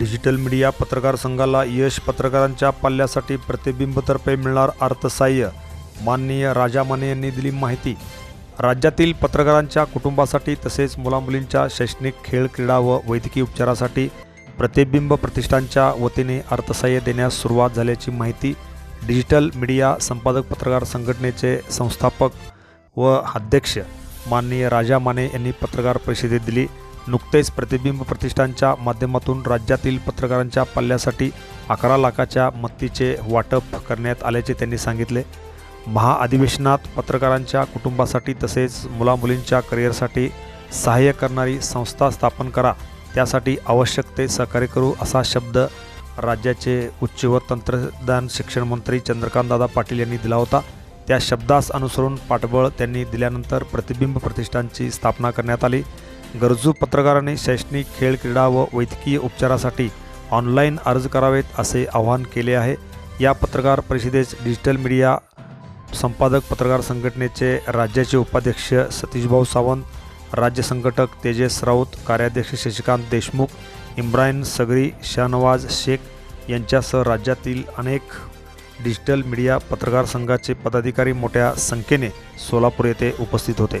Digital media पत्रकार संघाला यश पत्रकारांच्या पाल्यासाठी प्रतिबिंबतर्फे मिळणार अर्थसहाय्य माननीय राजा माने यांनी दिली माहिती. राज्यातील पत्रकारांच्या कुटुंबासाठी तसेच मुलामुलींच्या शैक्षणिक खेळ क्रीडा व वैद्यकीय उपचारासाठी प्रतिबिंब प्रतिष्ठानच्या वतीने अर्थसहाय्य देण्यास सुरुवात झाल्याची माहिती डिजिटल मीडिया संपादक पत्रकार संघटनेचे संस्थापक व अध्यक्ष माननीय राजा माने यांनी पत्रकार परिषदेत दिली. नुकतेच प्रतिबिंब प्रतिष्ठानच्या माध्यमातून राज्यातील पत्रकारांच्या पल्ल्यासाठी अकरा लाखाच्या मत्तीचे वाटप करण्यात आल्याचे त्यांनी सांगितले. महाअधिवेशनात पत्रकारांच्या कुटुंबासाठी तसेच मुलामुलींच्या करिअरसाठी सहाय्य करणारी संस्था स्थापन करा त्यासाठी आवश्यक ते सहकार्य करू असा शब्द राज्याचे उच्च व तंत्रज्ञान शिक्षण मंत्री चंद्रकांतदादा पाटील यांनी दिला होता. त्या शब्दास अनुसरून पाठबळ त्यांनी दिल्यानंतर प्रतिबिंब प्रतिष्ठानची स्थापना करण्यात आली. गरजू पत्रकारांनी शैक्षणिक खेळ क्रीडा व वैद्यकीय उपचारासाठी ऑनलाईन अर्ज करावेत असे आवाहन केले आहे. या पत्रकार परिषदेस डिजिटल मीडिया संपादक पत्रकार संघटनेचे राज्याचे उपाध्यक्ष सतीशभाऊ सावंत राज्य संघटक तेजस राऊत कार्याध्यक्ष शशिकांत देशमुख इम्रान सगरी शाहनवाज शेख यांच्यासह राज्यातील अनेक डिजिटल मीडिया पत्रकार संघाचे पदाधिकारी मोठ्या संख्येने सोलापूर येथे उपस्थित होते.